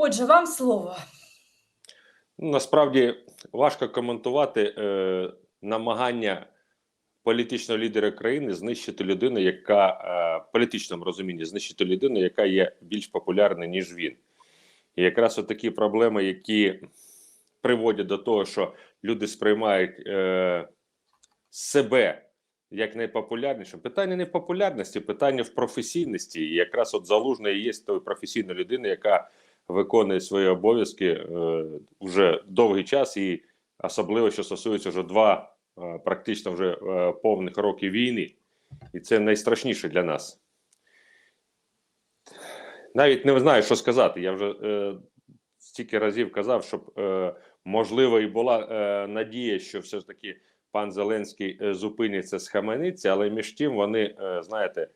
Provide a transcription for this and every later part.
Отже, вам слово. Насправді важко коментувати е, намагання політичного лідера країни знищити людину, яка е, в політичному розумінні знищити людину, яка є більш популярною, ніж він. І якраз от такі проблеми, які приводять до того, що люди сприймають е, себе як найпопулярнішим. Питання не в популярності, питання в професійності. І якраз от залужний є тою професійною людиною, яка виконує свої обов'язки е, вже довгий час, і особливо що стосується вже два е, практично вже е, повних роки війни, і це найстрашніше для нас. Навіть не знаю, що сказати. Я вже е, стільки разів казав, щоб е, можливо і була е, надія, що все ж таки пан Зеленський е, зупиниться, схамениться, але між тим вони, е, знаєте, е,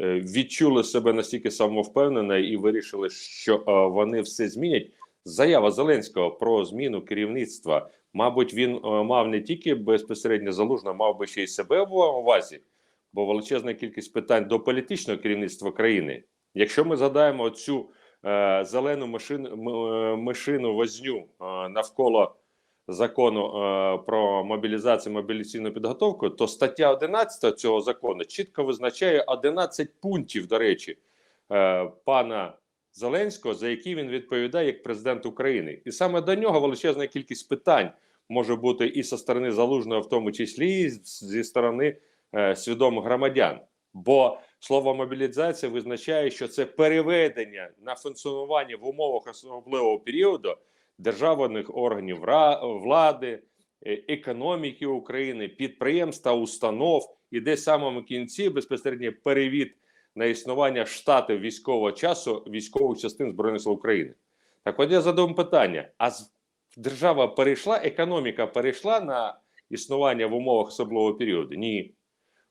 відчули себе настільки самовпевнено і вирішили, що е, вони все змінять. Заява Зеленського про зміну керівництва, мабуть, він е, мав не тільки безпосередньо залужно, мав би ще й себе в увазі, бо величезна кількість питань до політичного керівництва країни. Якщо ми згадаємо цю е, зелену машину, е, мишину возню е, навколо закону е, про мобілізацію мобілізаційну підготовку, то стаття 11 цього закону чітко визначає 11 пунктів, до речі, е, пана Зеленського, за які він відповідає як президент України, і саме до нього величезна кількість питань може бути і зі сторони залужного, в тому числі і зі сторони е, свідомих громадян. Бо слово мобілізація визначає, що це переведення на функціонування в умовах особливого періоду державних органів влади, е, економіки України, підприємств та установ, і де в самому кінці безпосередньо перевід на існування штатів військового часу військових частин збройних сил України. Так, от я задав питання: а держава перейшла, економіка перейшла на існування в умовах особливого періоду? Ні.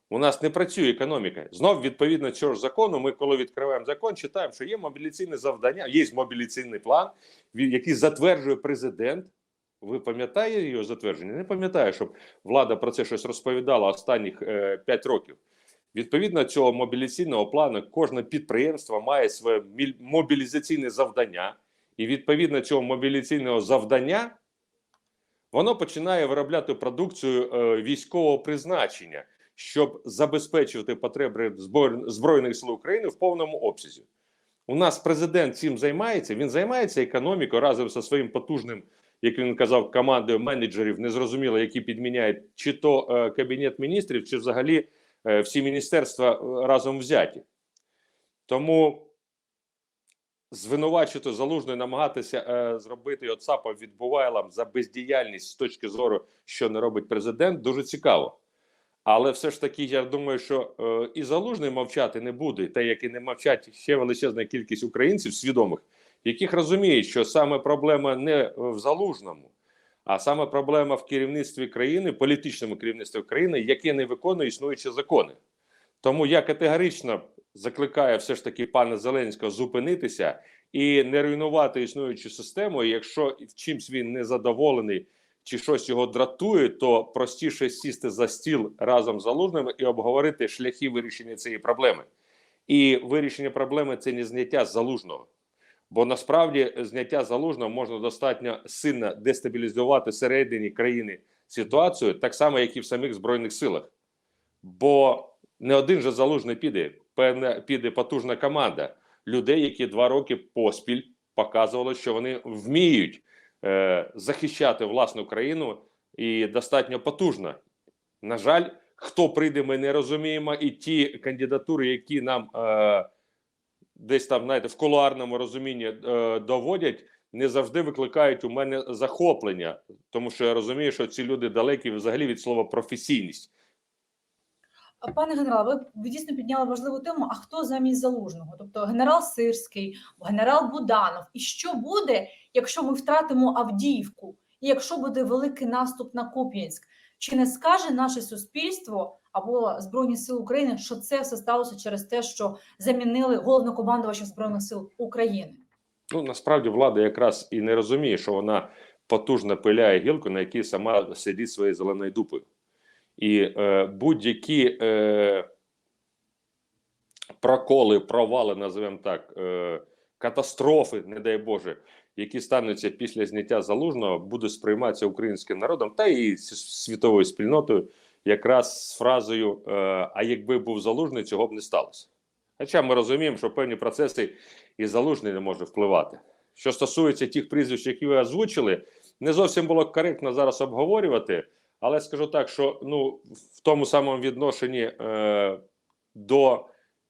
У нас не працює економіка. Знов відповідно цього ж закону. Ми, коли відкриваємо закон, читаємо, що є мобілізаційне завдання, є мобілізаційний план, який затверджує президент. Ви пам'ятаєте його затвердження? Не пам'ятаю, щоб влада про це щось розповідала останніх е, 5 років. Відповідно цього мобілізаційного плану, кожне підприємство має своє мобілізаційне завдання, і відповідно цього мобілізаційного завдання воно починає виробляти продукцію е, військового призначення, щоб забезпечувати потреби Збройних сил України в повному обсязі. У нас президент цим займається. Він займається економікою разом зі своїм потужним, як він казав, командою менеджерів, незрозуміло, які підміняють чи то е, кабінет міністрів, чи взагалі е, всі міністерства е, разом взяті. Тому звинувачувати залужно намагатися е, зробити його ЦАПа відбувайлом за бездіяльність з точки зору, що не робить президент, дуже цікаво. Але все ж таки, я думаю, що е, і залужний мовчати не буде, та як і не мовчать ще величезна кількість українців свідомих, яких розуміють, що саме проблема не в залужному, а саме проблема в керівництві країни, політичному керівництві країни, яке не виконує існуючі закони. Тому я категорично закликаю все ж таки пана Зеленського зупинитися і не руйнувати існуючу систему. Якщо чимсь він не задоволений чи щось його дратує, то простіше сісти за стіл разом з залужними і обговорити шляхи вирішення цієї проблеми. І вирішення проблеми це не зняття залужного. Бо насправді зняття залужного можна достатньо сильно дестабілізувати всередині країни ситуацію, так само, як і в самих збройних силах. Бо не один же залужний піде, певна піде потужна команда людей, які два роки поспіль показували, що вони вміють захищати власну країну і достатньо потужно. На жаль, хто прийде, ми не розуміємо, і ті кандидатури, які нам е, десь там, знаєте, в кулуарному розумінні е, доводять, не завжди викликають у мене захоплення, тому що я розумію, що ці люди далекі взагалі від слова професійність. Пане генерал, ви ви дійсно підняли важливу тему. А хто замість залужного? Тобто генерал Сирський, генерал Буданов. І що буде, якщо ми втратимо Авдіївку, і якщо буде великий наступ на Куп'янськ? Чи не скаже наше суспільство або Збройні Сили України, що це все сталося через те, що замінили головнокомандувача Збройних сил України? Ну насправді влада якраз і не розуміє, що вона потужно пиляє гілку, на якій сама сидить своєю зеленою дупою. І е, будь-які е, проколи, провали, називаємо так, е, катастрофи, не дай Боже, які стануться після зняття залужного, будуть сприйматися українським народом та і світовою спільнотою, якраз з фразою: е, а якби був залужний, цього б не сталося. Хоча ми розуміємо, що певні процеси і залужний не може впливати. Що стосується тих прізвищ, які ви озвучили, не зовсім було коректно зараз обговорювати, але скажу так, що ну в тому самому відношенні е, до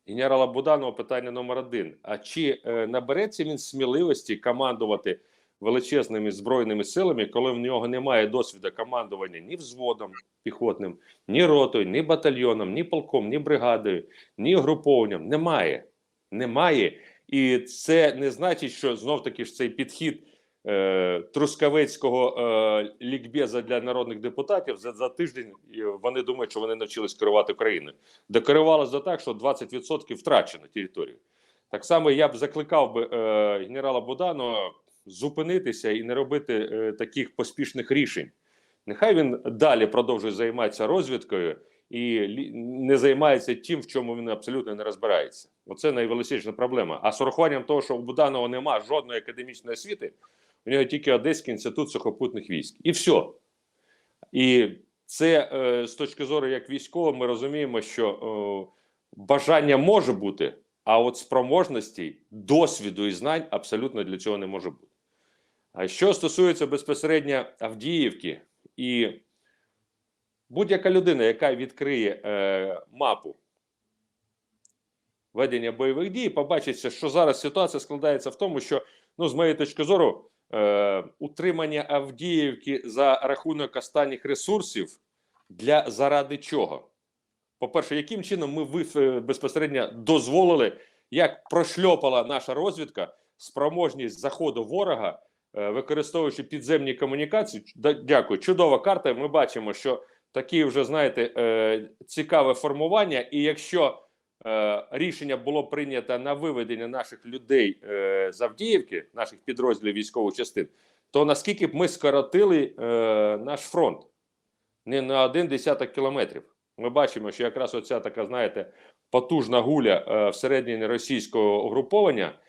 генерала Буданова питання номер один: а чи е, набереться він сміливості командувати величезними збройними силами, коли в нього немає досвіду командування ні взводом піхотним, ні ротою, ні батальйоном, ні полком, ні бригадою, ні угрупованням? Немає. Немає. І це не значить, що знов таки ж цей підхід трускавецького е, лікбеза для народних депутатів за, за тиждень вони думають, що вони навчились керувати країною. Докерувалося так, що 20% втрачено території. Так само я б закликав би е, генерала Буданова зупинитися і не робити е, таких поспішних рішень. Нехай він далі продовжує займатися розвідкою і не займається тим, в чому він абсолютно не розбирається. Оце найвеличезна проблема. А з урахуванням того, що у Буданова немає жодної академічної освіти, у нього тільки Одеський інститут сухопутних військ. І все. І це е, з точки зору як військово, ми розуміємо, що е, бажання може бути, а от спроможності, досвіду і знань абсолютно для цього не може бути. А що стосується безпосередньо Авдіївки і будь-яка людина, яка відкриє е, мапу ведення бойових дій, побачиться, що зараз ситуація складається в тому, що, ну, з моєї точки зору, е, утримання Авдіївки за рахунок останніх ресурсів для заради чого? По-перше, яким чином ми ви- е, безпосередньо дозволили, як прошльопала наша розвідка спроможність заходу ворога, е, використовуючи підземні комунікації? Дякую, чудова карта. Ми бачимо, що такі вже знаєте цікаве формування, і якщо рішення було прийнято на виведення наших людей е, з Авдіївки, наших підрозділів військових частин, то наскільки б ми скоротили е, наш фронт не на один десяток кілометрів. Ми бачимо, що якраз оця така, знаєте, потужна гуля е, всередині російського угруповання,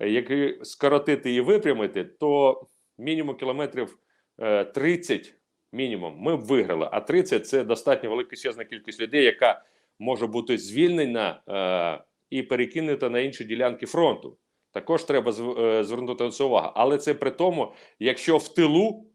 е, скоротити і випрямити, то мінімум кілометрів е, 30 мінімум ми б виграли. А 30 – це достатньо величезна кількість людей, яка може бути звільнена е, і перекинута на інші ділянки фронту. Також треба е, звернути на це увагу. Але це при тому, якщо в тилу,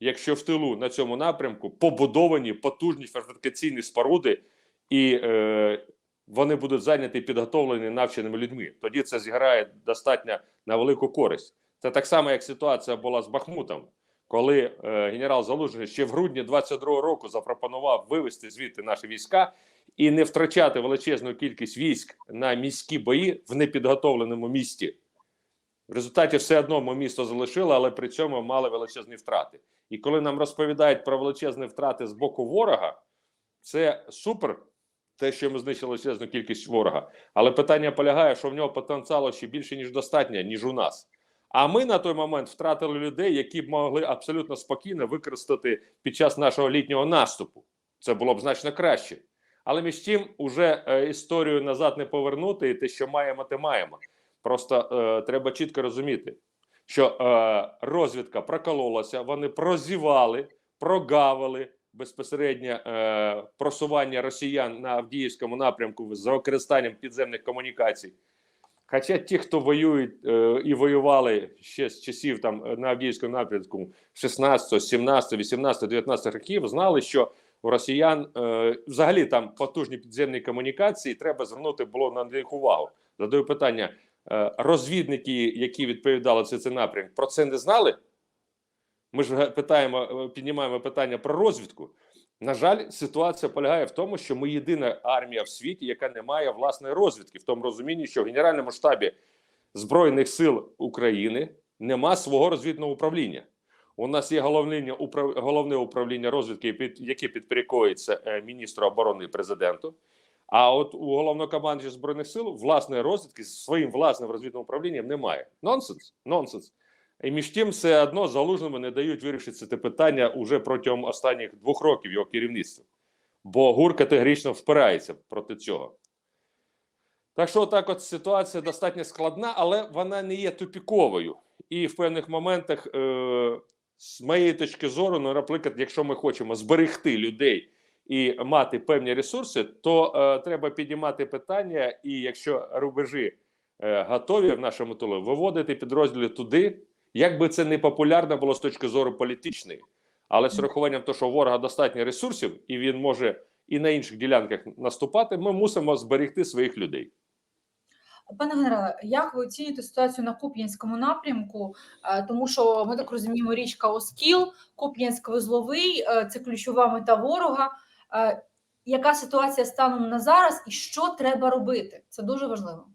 якщо в тилу на цьому напрямку побудовані потужні фортифікаційні споруди, і е, вони будуть зайняті підготовлені навченими людьми, тоді це зіграє достатньо на велику користь. Це так само, як ситуація була з Бахмутом, коли е, генерал Залужний ще в грудні 22-го року запропонував вивести звідти наші війська і не втрачати величезну кількість військ на міські бої в непідготовленому місті. В результаті все одно ми місто залишили, але при цьому мали величезні втрати. І коли нам розповідають про величезні втрати з боку ворога, це супер, те, що ми знищили величезну кількість ворога. Але питання полягає, що в нього потенціалу ще більше, ніж достатньо, ніж у нас. А ми на той момент втратили людей, які б могли абсолютно спокійно використати під час нашого літнього наступу. Це було б значно краще. Але між тим, уже е, історію назад не повернути, і те, що маємо, те маємо. Просто е, треба чітко розуміти, що е, розвідка прокололася, вони прозівали, прогавили безпосередньо е, просування росіян на Авдіївському напрямку з використанням підземних комунікацій. Хоча ті, хто воюють е, і воювали ще з часів там на Авдіївському напрямку 16, 17, 18, 19 років, знали, що у росіян е, взагалі там потужні підземні комунікації, треба звернути було на них увагу. Задаю питання: е, розвідники, які відповідали за цей напрямок, про це не знали? Ми ж питаємо, піднімаємо питання про розвідку. На жаль, ситуація полягає в тому, що ми єдина армія в світі, яка не має власної розвідки, в тому розумінні, що в Генеральному штабі Збройних сил України нема свого розвідного управління. У нас є головне, головне управління розвідки, яке підпорядковується е, міністру оборони і президенту. А от у головнокомандуючого збройних сил власної розвідки з своїм власним розвідним управлінням немає. Нонсенс, нонсенс. І між тим, все одно залужному не дають вирішити це питання уже протягом останніх двох років його керівництва. Бо ГУР категорично впирається проти цього. Так що так от ситуація достатньо складна, але вона не є тупіковою. І в певних моментах, е, з моєї точки зору, ну, наприклад, якщо ми хочемо зберегти людей і мати певні ресурси, то е, треба піднімати питання, і якщо рубежі е, готові в нашому тилу, виводити підрозділи туди, як би це не популярно було з точки зору політичної, але з урахуванням того, що ворога достатньо ресурсів, і він може і на інших ділянках наступати, ми мусимо зберегти своїх людей. Пане генерале, як ви оцінюєте ситуацію на Куп'янському напрямку? Е, Тому що ми так розуміємо, річка Оскіл, Куп'янськ-Вузловий е, це ключова мета ворога. Е, Яка ситуація станом на зараз і що треба робити? Це дуже важливо.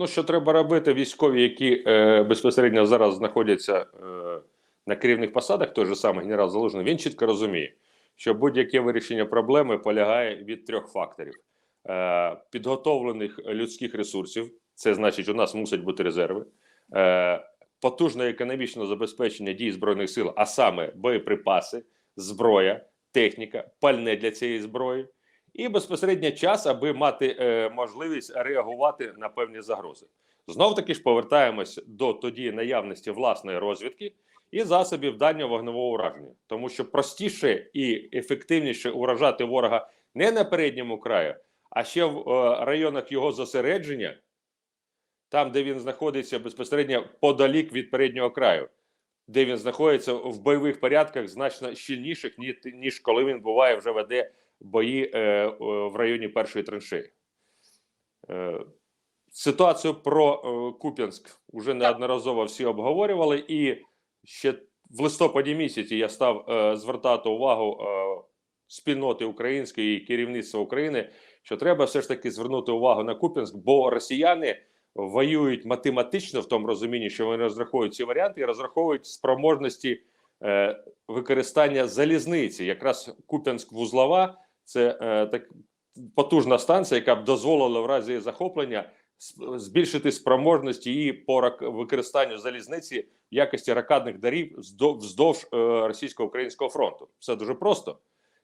Ну, що треба робити, військові, які е, безпосередньо зараз знаходяться е, на керівних посадах, той же самий генерал Залужний, він чітко розуміє, що будь-яке вирішення проблеми полягає від трьох факторів: е, підготовлених людських ресурсів, це значить, у нас мусять бути резерви, е, потужне економічне забезпечення дій збройних сил, а саме боєприпаси, зброя, техніка, пальне для цієї зброї і безпосередньо час, аби мати е, можливість реагувати на певні загрози. Знов таки ж повертаємось до тоді наявності власної розвідки і засобів дальнього вогневого ураження, тому що простіше і ефективніше уражати ворога не на передньому краю, а ще в е, районах його зосередження, там, де він знаходиться безпосередньо подалік від переднього краю, де він знаходиться в бойових порядках значно щільніших, ні- ніж коли він буває вже веде бої е, в районі першої траншеї. Е, ситуацію про е, Куп'янськ вже неодноразово всі обговорювали, і ще в листопаді місяці я став звертати увагу спільноти української і керівництва України, що треба все ж таки звернути увагу на Куп'янськ, бо росіяни воюють математично в тому розумінні, що вони розраховують ці варіанти і розраховують спроможності е, використання залізниці. Якраз Куп'янськ-Вузлова це е, так потужна станція, яка б дозволила в разі захоплення збільшити спроможності її по використанню залізниці в якості ракадних дарів вздов- вздовж е, російсько-українського фронту. Все дуже просто.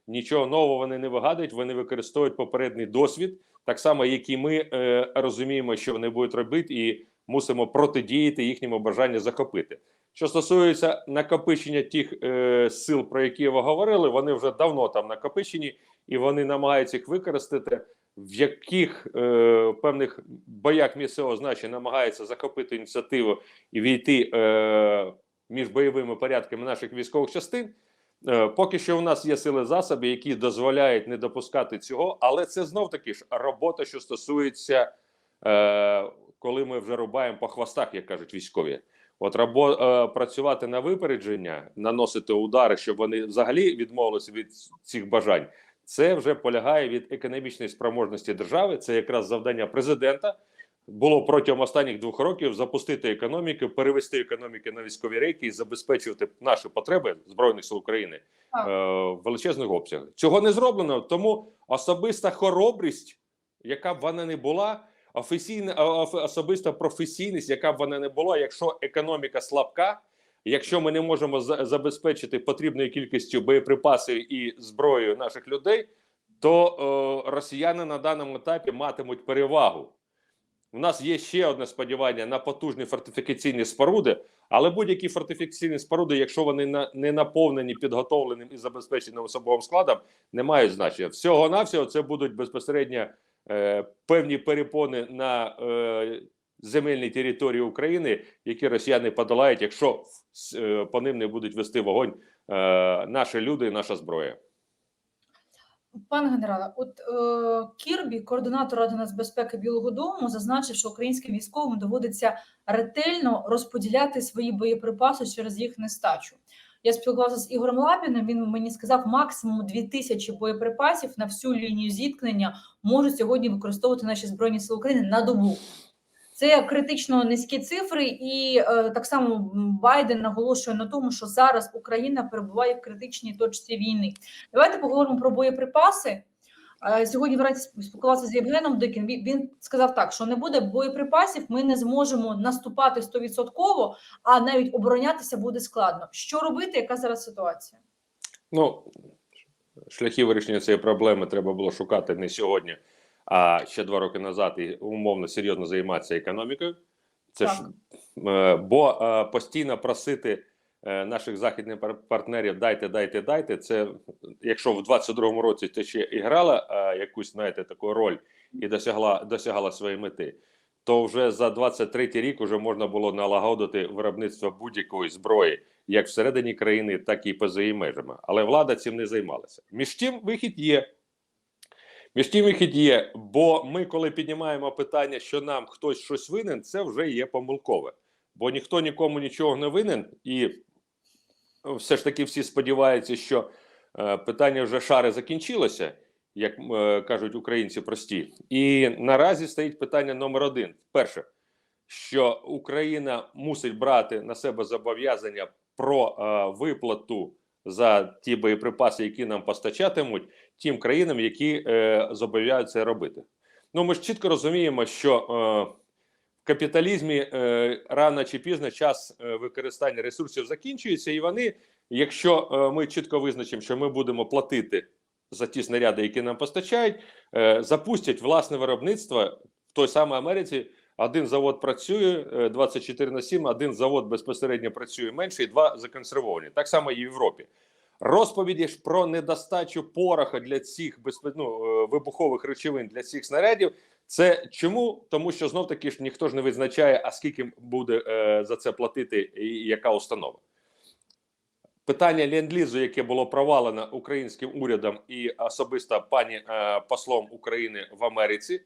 Нічого нового вони не вигадують, вони використовують попередній досвід, так само, як і ми е, розуміємо, що вони будуть робити, і мусимо протидіяти їхньому бажанню захопити. Що стосується накопичення тих е, сил, про які ви говорили, вони вже давно там накопичені, і вони намагаються їх використати. В яких е, певних боях місцевого значення намагаються захопити ініціативу і війти е, між бойовими порядками наших військових частин. Е, поки що у нас є сили засоби, які дозволяють не допускати цього, але це знов таки ж робота, що стосується, е, коли ми вже рубаємо по хвостах, як кажуть військові. От рабо, е, працювати на випередження, наносити удари, щоб вони взагалі відмовилися від цих бажань. Це вже полягає від економічної спроможності держави. Це якраз завдання президента було протягом останніх двох років запустити економіку, перевести економіку на військові рейки і забезпечувати наші потреби збройних сил України е, в величезних обсягах. Цього не зроблено, тому особиста хоробрість, яка б вона не була, офіційна особиста професійність, яка б вона не була, якщо економіка слабка. Якщо ми не можемо забезпечити потрібною кількістю боєприпасів і зброєю наших людей, то е, росіяни на даному етапі матимуть перевагу. У нас є ще одне сподівання на потужні фортифікаційні споруди, але будь-які фортифікаційні споруди, якщо вони на, не наповнені підготовленим і забезпеченим особовим складом, не мають значення. Всього навсього це будуть безпосередньо певні перепони на е, земельній території України, які росіяни подолають, якщо е, по ним не будуть вести вогонь е, наші люди і наша зброя. Пане генерале, от е, Кірбі, координатор Ради нацбезпеки Білого Дому, зазначив, що українським військовим доводиться ретельно розподіляти свої боєприпаси через їх нестачу. Я спілкувалася з Ігорем Лапіним. Він мені сказав, максимум 2000 боєприпасів на всю лінію зіткнення можуть сьогодні використовувати наші збройні сили України на добу. Це критично низькі цифри, і е, так само Байден наголошує на тому, що зараз Україна перебуває в критичній точці війни. Давайте поговоримо про боєприпаси. Е, Сьогодні вранці спілкувався з Євгеном Диким. Він- Він сказав так, що не буде боєприпасів, ми не зможемо наступати 100%, а навіть оборонятися буде складно. Що робити? Яка зараз ситуація? Ну, шляхи вирішення цієї проблеми треба було шукати не сьогодні, а ще два роки назад і умовно серйозно займатися економікою. Це Так. е, бо е, постійно просити е, наших західних партнерів дайте, дайте, дайте. Це якщо в 22-му році ти ще і грала якусь знаєте таку роль і досягла досягала своєї мети, то вже за 23-й рік вже можна було налагодити виробництво будь-якої зброї, як всередині країни, так і поза її межами. Але влада цим не займалася. Між тим вихід є. Між тим вихід є, бо ми, коли піднімаємо питання, що нам хтось щось винен, це вже є помилкове. Бо ніхто нікому нічого не винен, і ну, все ж таки всі сподіваються, що е, питання вже шари закінчилося, як е, кажуть українці прості. І наразі стоїть питання номер один: перше, що Україна мусить брати на себе зобов'язання про е, виплату за ті боєприпаси, які нам постачатимуть тим країнам, які е, зобов'язуються робити. Ну ми ж чітко розуміємо, що е, в капіталізмі е, рано чи пізно час е, використання ресурсів закінчується, і вони, якщо е, ми чітко визначимо, що ми будемо платити за ті снаряди, які нам постачають, е, запустять власне виробництво в той самій Америці. Один завод працює е, 24 на 7, один завод безпосередньо працює менше, і два законсервовані. Так само і в Європі. Розповіді ж про недостачу пороха для цих ну, е, вибухових речовин для цих снарядів. Це чому? Тому що знов таки ж ніхто ж не визначає, а скільки буде е, за це платити і яка установа. Питання ленд-лізу, яке було провалено українським урядом і особисто пані е, послом України в Америці, е,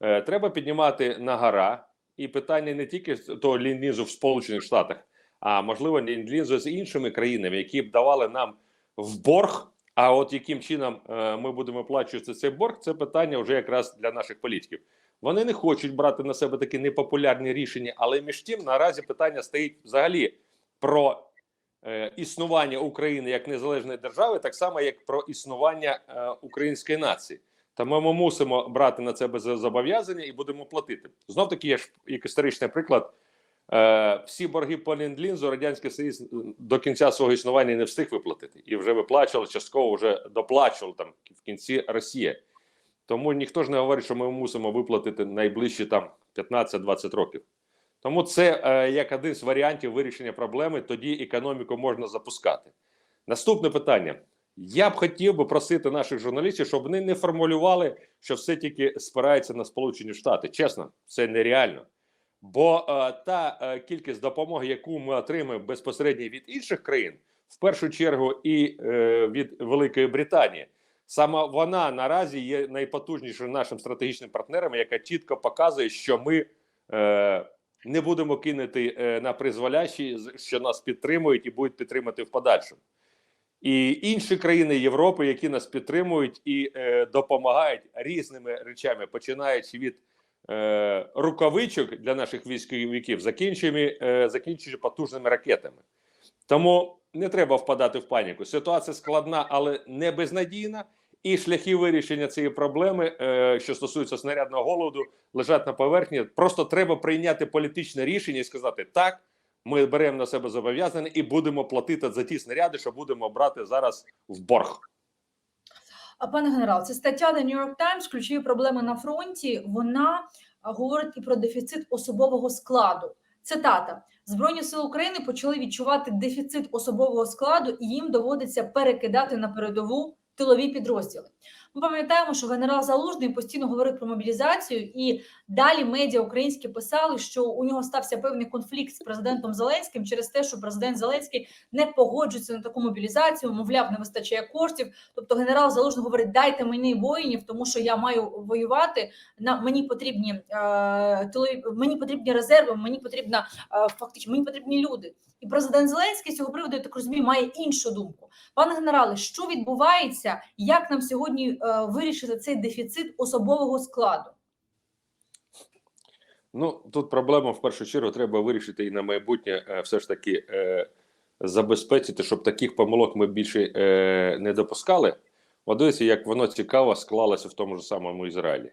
треба піднімати на гора. І питання не тільки того ленд-лізу в Сполучених Штатах, а можливо ленд-лізу з іншими країнами, які б давали нам в борг. А от яким чином е, ми будемо оплачувати цей борг, це питання вже якраз для наших політиків. Вони не хочуть брати на себе такі непопулярні рішення, але між тим наразі питання стоїть взагалі про е, існування України як незалежної держави, так само як про існування е, української нації. Тому ми мусимо брати на себе зобов'язання і будемо платити. Знов таки є ж як історичний приклад. Е, всі борги по ленд-лізу радянський Союз до кінця свого існування не встиг виплатити і вже виплачували частково вже доплачували там в кінці Росія. Тому ніхто ж не говорить, що ми мусимо виплатити найближчі там 15-20 років. Тому це е, як один з варіантів вирішення проблеми. Тоді економіку можна запускати. Наступне питання. Я б хотів би просити наших журналістів, щоб вони не формулювали, що все тільки спирається на Сполучені Штати. Чесно, це нереально. Бо е, та е, кількість допомоги, яку ми отримаємо безпосередньо від інших країн, в першу чергу і е, від Великої Британії, саме вона наразі є найпотужнішим нашим стратегічним партнером, яка чітко показує, що ми е, не будемо кинути е, на призволящі, що нас підтримують і будуть підтримати в подальшому. І інші країни Європи, які нас підтримують і е, допомагають різними речами, починаючи від е, рукавичок для наших військовиків, закінчуємо, е, закінчуючи потужними ракетами. Тому не треба впадати в паніку. Ситуація складна, але не безнадійна. І шляхи вирішення цієї проблеми, е, що стосується снарядного голоду, лежать на поверхні. Просто треба прийняти політичне рішення і сказати: так, ми беремо на себе зобов'язання і будемо платити за ті снаряди, що будемо брати зараз в борг. А пане генерал, це стаття The New York Times ключові проблеми на фронті. Вона говорить і про дефіцит особового складу. Цитата: Збройні сили України почали відчувати дефіцит особового складу, і їм доводиться перекидати на передову тилові підрозділи. Ми пам'ятаємо, що генерал Залужний постійно говорив про мобілізацію, і далі медіа українські писали, що у нього стався певний конфлікт з президентом Зеленським через те, що президент Зеленський не погоджується на таку мобілізацію, мовляв, не вистачає коштів. Тобто генерал Залужний говорить: дайте мені воїнів, тому що я маю воювати. На мені потрібні е, мені потрібні резерви, мені потрібна е, фактично мені потрібні люди. І президент Зеленський з цього приводу я так розумію, має іншу думку. Пане генерале, що відбувається? Як нам сьогодні е, вирішити цей дефіцит особового складу? Ну тут проблема в першу чергу треба вирішити і на майбутнє е, все ж таки е, забезпечити, щоб таких помилок ми більше е, не допускали. От дивіться, як воно цікаво склалося в тому ж самому Ізраїлі.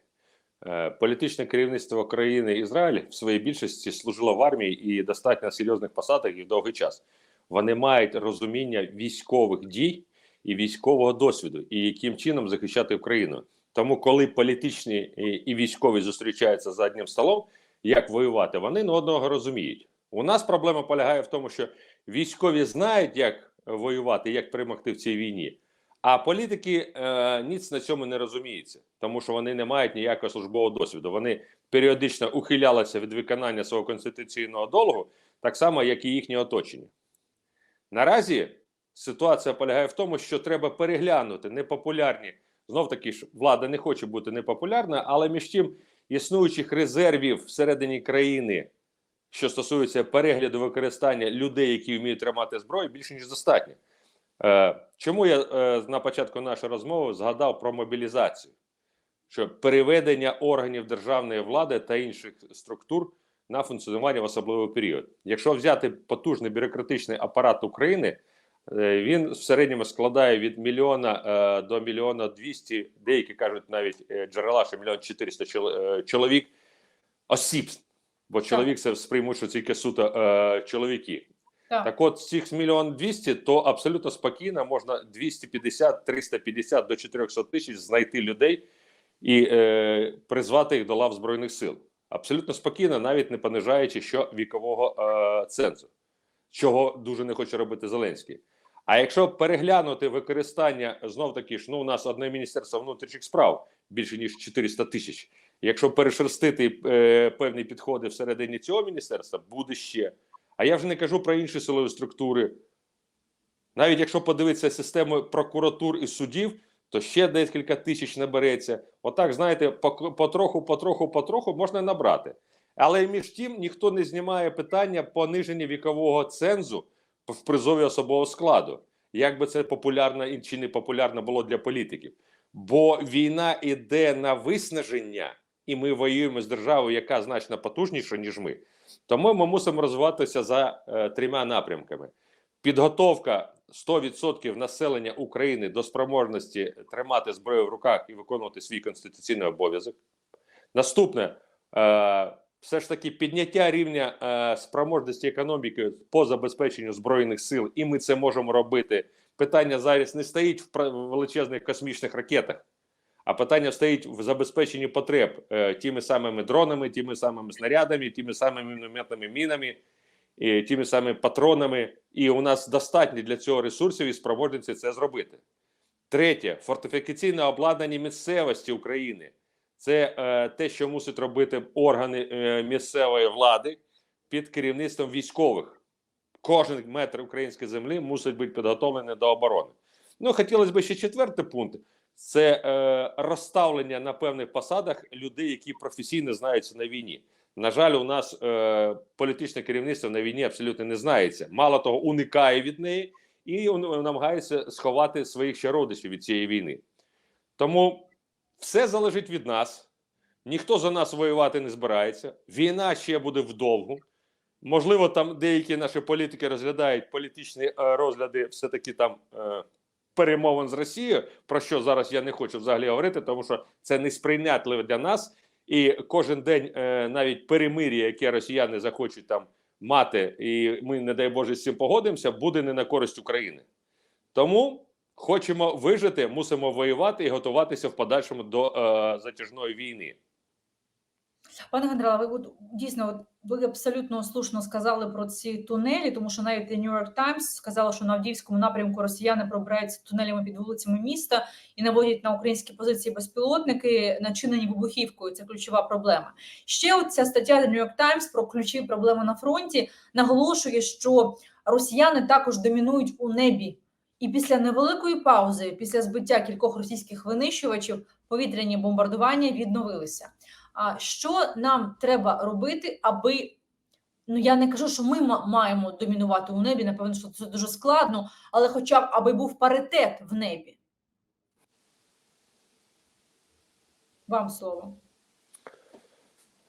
Е, політичне керівництво країни Ізраїль в своїй більшості служило в армії і достатньо серйозних посадах і довгий час. Вони мають розуміння військових дій і військового досвіду, і яким чином захищати Україну. Тому, коли політичні і військові зустрічаються за одним столом, як воювати, вони не одного розуміють. У нас проблема полягає в тому, що військові знають, як воювати, як перемогти в цій війні. А політики е, ніц на цьому не розуміються, тому що вони не мають ніякого службового досвіду. Вони періодично ухилялися від виконання свого конституційного долгу, так само, як і їхнє оточення. Наразі ситуація полягає в тому, що треба переглянути непопулярні. Знов таки ж влада не хоче бути непопулярна, але між тим існуючих резервів всередині країни, що стосується перегляду використання людей, які вміють тримати зброю, більше ніж достатньо. Е, чому я е, на початку нашої розмови згадав про мобілізацію? Що переведення органів державної влади та інших структур на функціонування в особливий період. Якщо взяти потужний бюрократичний апарат України, е, він в середньому складає від мільйона до мільйона двісті, деякі кажуть навіть джерела, що мільйон чотириста чоловік осіб, бо чоловік це сприймуть, що тільки суто чоловіки. Так. Так от з цих мільйон двісті, то абсолютно спокійно можна 250, 350 до 400 тисяч знайти людей і е, призвати їх до лав збройних сил. Абсолютно спокійно, навіть не понижаючи що вікового е, цензу, чого дуже не хоче робити Зеленський. А якщо переглянути використання знов таки ж, ну у нас одне міністерство внутрішніх справ більше ніж 400 тисяч. Якщо перешерстити е, певні підходи всередині цього міністерства, буде ще. А я вже не кажу про інші силові структури. Навіть якщо подивитися систему прокуратур і судів, то ще декілька тисяч набереться. Отак, знаєте, потроху, потроху, потроху можна набрати. Але між тим ніхто не знімає питання пониження вікового цензу в призові особового складу. Як би це популярно чи не популярно було для політиків. Бо війна йде на виснаження, і ми воюємо з державою, яка значно потужніша, ніж ми. Тому ми мусимо розвиватися за е, трьома напрямками: підготовка 100% населення України до спроможності тримати зброю в руках і виконувати свій конституційний обов'язок. Наступне е, все ж таки підняття рівня е, спроможності економіки по забезпеченню збройних сил, і ми це можемо робити. Питання зараз не стоїть в величезних космічних ракетах. А питання стоїть в забезпеченні потреб е, тими самими дронами, тими самими снарядами, тими самими мінометними мінами, і тими самими патронами. І у нас достатньо для цього ресурсів і спроможності це зробити. Третє фортифікаційне обладнання місцевості України. Це е, те, що мусять робити органи е, місцевої влади під керівництвом військових. Кожен метр української землі мусить бути підготовлений до оборони. Ну, хотілося б ще четвертий пункт це е, розставлення на певних посадах людей, які професійно знаються на війні. На жаль, у нас е, політичне керівництво на війні абсолютно не знається. Мало того, уникає від неї і намагається сховати своїх ще родичів від цієї війни. Тому все залежить від нас. Ніхто за нас воювати не збирається. Війна ще буде вдовгу. Можливо, там деякі наші політики розглядають політичні е, розгляди, все-таки там е, перемовин з Росією, про що зараз я не хочу взагалі говорити, тому що це несприйнятливо для нас. І кожен день е, навіть перемир'я, яке росіяни захочуть там мати, і ми, не дай Боже, з цим погодимося, буде не на користь України. Тому хочемо вижити, мусимо воювати і готуватися в подальшому до е, затяжної війни. Пане генерале, ви дійсно от, ви абсолютно слушно сказали про ці тунелі, тому що навіть The New York Times сказала, що на Авдіївському напрямку росіяни пробираються тунелями під вулицями міста і наводять на українські позиції безпілотники, начинені вибухівкою. Це ключова проблема. Ще ця стаття The New York Times про ключові проблеми на фронті наголошує, що росіяни також домінують у небі. І після невеликої паузи, після збиття кількох російських винищувачів, повітряні бомбардування відновилися. Що нам треба робити, аби ну я не кажу, що ми маємо домінувати у небі, напевно, що це дуже складно, але хоча б аби був паритет в небі. Вам слово.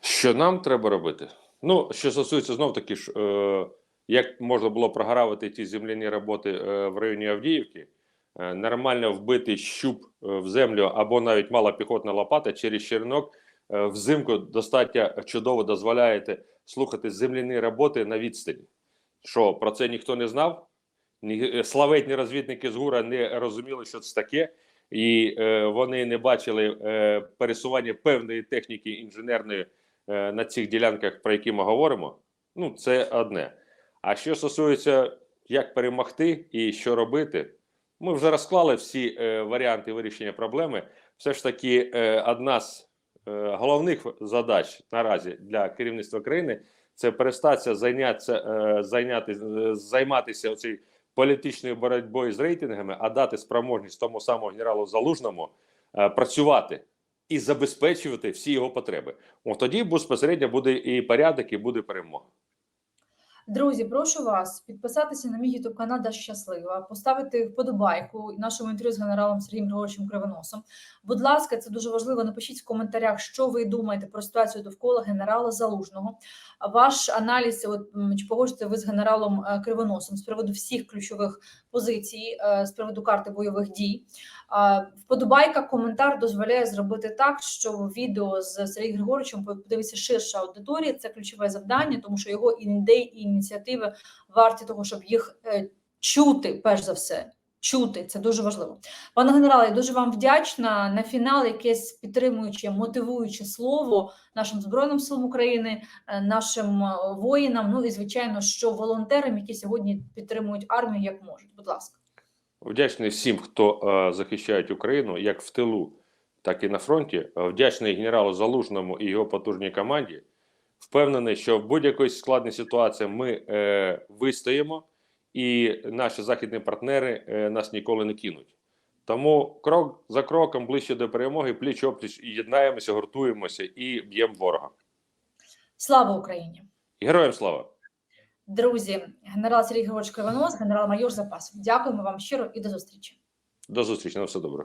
Що нам треба робити? Ну, що стосується знов таки ж, е, як можна було програвити ті земляні роботи е, в районі Авдіївки, е, нормально вбити щуп е, в землю або навіть мала піхотна лопата через чернок взимку достатньо чудово дозволяєте слухати земляні роботи на відстані. Що про це ніхто не знав? Ні, е, славетні розвідники з ГУРа не розуміли, що це таке. і е, вони не бачили е, пересування певної техніки інженерної е, на цих ділянках, про які ми говоримо. Ну, це одне. А що стосується як перемогти і що робити, ми вже розклали всі е, варіанти вирішення проблеми. Все ж таки, е, одна з е, головних задач наразі для керівництва країни це перестатися зайнятися, е, зайняти, е, займатися цією політичною боротьбою з рейтингами, а дати спроможність тому самому генералу Залужному е, працювати і забезпечувати всі його потреби. От тоді безпосередньо буде і порядок, і буде перемога. Друзі, прошу вас підписатися на мій youtube канал Даша Щаслива, поставити вподобайку нашому інтерв'ю з генералом Сергієм Григоровичем Кривоносом. Будь ласка, це дуже важливо. Напишіть в коментарях, що ви думаєте про ситуацію довкола генерала Залужного. Ваш аналіз, от чи погоджуєте ви з генералом е, Кривоносом з приводу всіх ключових позицій, е, з приводу карти бойових дій. Вподобайка, коментар дозволяє зробити так, що відео з Сергієм Григоровичем подивиться ширша аудиторія. Це ключове завдання, тому що його ідеї і ініціативи варті того, щоб їх е, чути, перш за все. Чути це дуже важливо. Пане генерале, я дуже вам вдячна на фінал. Якесь підтримуюче, мотивуюче слово нашим збройним силам України, е, нашим е, воїнам. Ну і звичайно, що волонтерам, які сьогодні підтримують армію, як можуть. Будь ласка. Вдячний всім, хто е, захищає Україну, як в тилу, так і на фронті. Вдячний генералу Залужному і його потужній команді. Впевнений, що в будь-якій складній ситуації ми е, вистоїмо, і наші західні партнери е, нас ніколи не кинуть. Тому крок за кроком ближче до перемоги, пліч опліч і єднаємося, гуртуємося і б'ємо ворога. Слава Україні! Героям слава! Друзі, генерал Сергій Григорович Іванос, генерал-майор запасу. Дякуємо вам щиро і до зустрічі. До зустрічі на все добре.